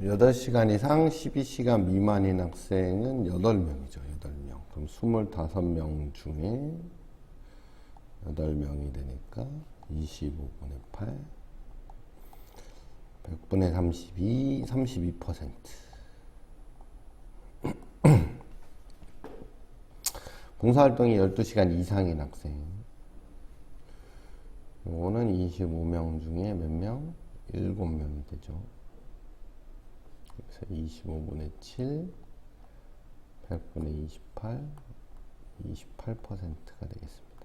8시간 이상 12시간 미만인 학생은 8명이죠. 8명. 그럼 25명 중에 8명이 되니까 25분의 8 100분의 32 32% 봉사활동이 12시간 이상인 학생 요거는 25명 중에 몇 명? 7명이 되죠. 그래서 25분의 7, 100분의 28, 28%가 되겠습니다.